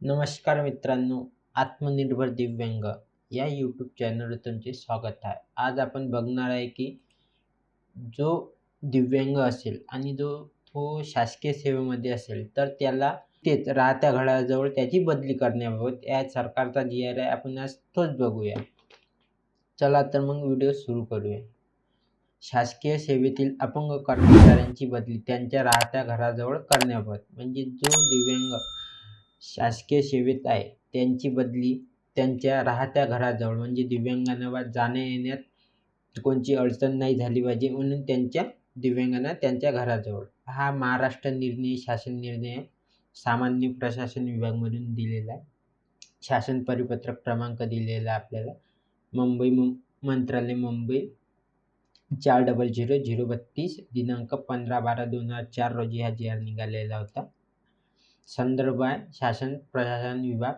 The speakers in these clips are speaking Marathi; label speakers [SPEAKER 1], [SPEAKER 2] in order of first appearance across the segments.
[SPEAKER 1] नमस्कार मित्रांनो आत्मनिर्भर दिव्यांग या यूट्यूब चॅनलवर तुमचे स्वागत आहे. आज आपण बघणार आहे की जो दिव्यांग असेल आणि जो तो शासकीय सेवेमध्ये असेल तर त्याला तेच राहत्या घराजवळ त्याची बदली करण्याबाबत या सरकारचा जी आर आहे. आपण आज तोच बघूया. चला तर मग व्हिडिओ सुरू करूया. शासकीय सेवेतील अपंग कर्मचाऱ्यांची बदली त्यांच्या राहत्या घराजवळ करण्याबाबत म्हणजे जो दिव्यांग शासकीय सेवेत आहे. त्यांची बदली त्यांच्या राहत्या घराजवळ म्हणजे दिव्यांगांना जाण्या येण्यात कोणची अडचण नाही झाली पाहिजे म्हणून त्यांच्या दिव्यांगांना त्यांच्या घराजवळ. हा महाराष्ट्र निर्णय शासन निर्णय सामान्य प्रशासन विभागमधून दिलेला आहे. शासन परिपत्रक क्रमांक दिलेला आहे आपल्याला. मुंबई मु मंत्रालय मुंबई चार डबल झिरो झिरो बत्तीस दिनांक पंधरा बारा दोन हजार चार रोजी हा जी आर निघालेला होता. संदर्भ आहे शासन प्रशासन विभाग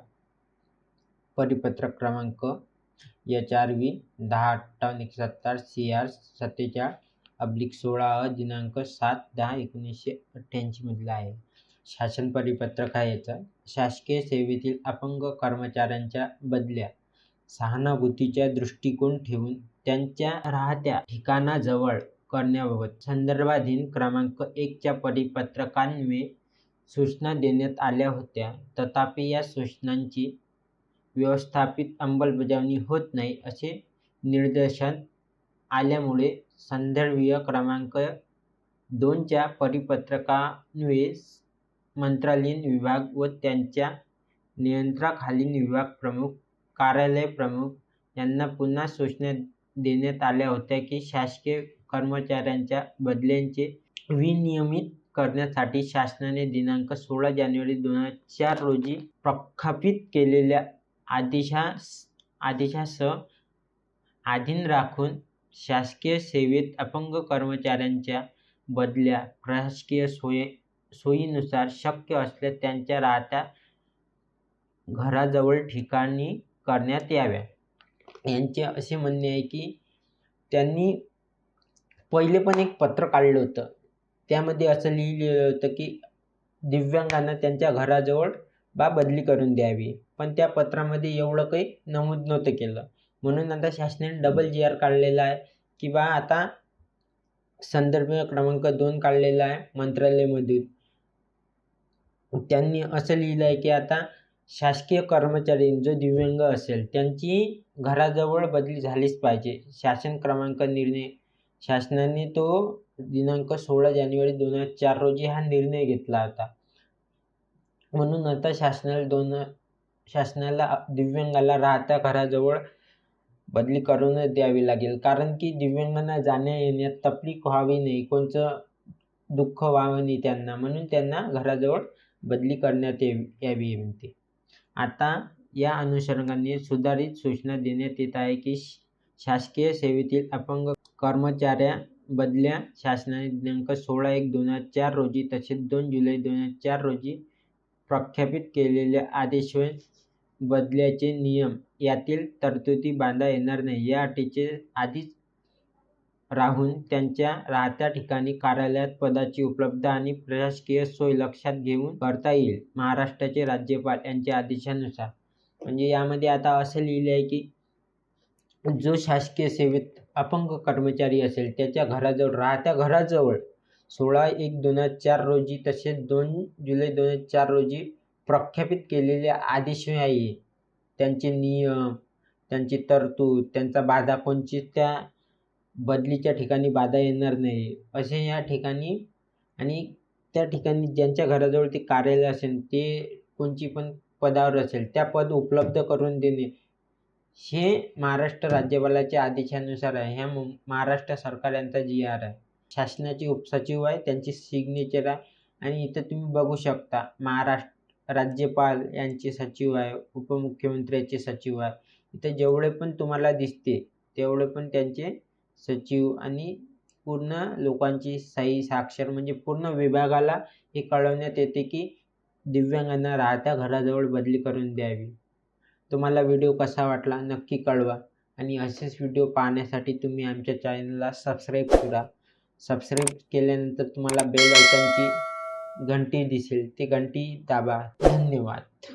[SPEAKER 1] परिपत्रक क्रमांक एच आर व्ही दहा अठ्ठावन्न एकोणसत्तर सी आर सत्तेचाळीस अब्लिक सोळा अ दिनांक सात दहा एकोणीसशे अठ्ठ्याऐंशीमधला आहे. शासन परिपत्रक आहे याचं. शासकीय सेवेतील अपंग कर्मचाऱ्यांच्या बदल्या सहानुभूतीचा दृष्टिकोन ठेवून त्यांच्या राहत्या ठिकाणाजवळ करण्याबाबत संदर्भाधीन क्रमांक एकच्या परिपत्रकान्वये सूचना देण्यात आल्या होत्या. तथापि या सूचनांची व्यवस्थापित अंमलबजावणी होत नाही असे निदर्शन आल्यामुळे संदर्भीय क्रमांक दोनच्या परिपत्रकान्वये मंत्रालयीन विभाग व त्यांच्या नियंत्रणाखालील विभाग प्रमुख कार्यालय प्रमुख यांना पुन्हा सूचना देण्यात आल्या होत्या की शासकीय कर्मचाऱ्यांच्या बदल्यांचे विनियमित करण्यासाठी शासनाने दिनांक सोळा जानेवारी दोन हजार चार रोजी प्रख्यापित केलेल्या आदेशास आदेशासह आधीन राखून शासकीय सेवेत अपंग कर्मचाऱ्यांच्या बदल्या प्रशासकीय सोयी सोयीनुसार शक्य असल्यास त्यांच्या राहत्या घराजवळ ठिकाणी करण्यात याव्या. यांचे असे म्हणणे आहे की त्यांनी पहिले पण एक पत्र काढलं होतं. त्यामध्ये असं लिहिलेलं होतं की दिव्यांगांना त्यांच्या घराजवळ बा बदली करून द्यावी. पण त्या पत्रामध्ये एवढं काही नमूद नव्हतं केलं. म्हणून आता शासनाने डबल जी आर काढलेला आहे. की बा आता संदर्भ क्रमांक दोन काढलेला आहे मंत्रालयामधून. त्यांनी असं लिहिलं आहे की आता शासकीय कर्मचारी जो दिव्यांग असेल त्यांची घराजवळ बदली झालीच पाहिजे. शासन क्रमांक निर्णय. शासनाने तो दिनांक सोळा जानेवारी दोन हजार चार रोजी हा निर्णय घेतला होता. म्हणून आता शासनाला दोन शासनाला दिव्यांगाला राहत्या घराजवळ बदली करूनच द्यावी लागेल. कारण की दिव्यांगांना जाण्या येण्यात तकलीफ व्हावी नाही कोणचं दुःख व्हावं नाही त्यांना. म्हणून त्यांना घराजवळ बदली करण्यात यावी यावी म्हणते आता या अनुषंगाने सुधारित सूचना देण्यात येत आहे की शासकीय सेवेतील अपंग कर्मचाऱ्या बदल्या शासनाने दिनांक सोळा एक दोन हजार चार रोजी तसेच दोन जुलै दोन हजार चार रोजी प्रख्यापित केलेल्या आदेश बदल्याचे नियम यातील तरतुदी बांधा येणार नाही. या अटीचे आधीच राहून त्यांच्या राहत्या ठिकाणी कार्यालयात पदाची उपलब्धता आणि प्रशासकीय सोय लक्षात घेऊन करता येईल. महाराष्ट्राचे राज्यपाल यांच्या आदेशानुसार. म्हणजे यामध्ये आता असं लिहिले आहे की जो शासकीय सेवेत अपंग कर्मचारी असेल त्याच्या घराजवळ राहत्या घराजवळ सोळा एक दोन हजार चार रोजी तसेच दोन जुलै दोन हजार चार रोजी प्रख्यापित केलेले आदेश आहे त्यांचे नियम त्यांची तरतूद त्यांचा बाधा कोणची त्या बदलीच्या ठिकाणी बाधा येणार नाही असे या ठिकाणी आणि त्या ठिकाणी ज्यांच्या घराजवळ ते कार्यालय असेल ते कोणची पण पदावर असेल त्या पद उपलब्ध करून देणे हे महाराष्ट्र राज्यपालाच्या आदेशानुसार आहे. ह्या महाराष्ट्र सरकार यांचा जी आर आहे. शासनाचे उपसचिव आहे त्यांची सिग्नेचर आहे आणि इथं तुम्ही बघू शकता महाराष्ट्र राज्यपाल यांचे सचिव आहे उपमुख्यमंत्र्याचे सचिव आहे. इथं जेवढे पण तुम्हाला दिसते तेवढे पण त्यांचे सचिव आणि पूर्ण लोकांची सही साक्षर म्हणजे पूर्ण विभागाला हे कळवण्यात येते की दिव्यांगांना राहत्या घराजवळ बदली करून द्यावी. तुम्हाला व्हिडिओ कसा वाटला नक्की कळवा. आणि असेच व्हिडिओ पाहण्यासाठी तुम्ही आमच्या चॅनलला सबस्क्राईब करा. सबस्क्राईब केल्यानंतर तुम्हाला बेल आयकॉनची घंटी दिसेल. ती घंटी दाबा. धन्यवाद.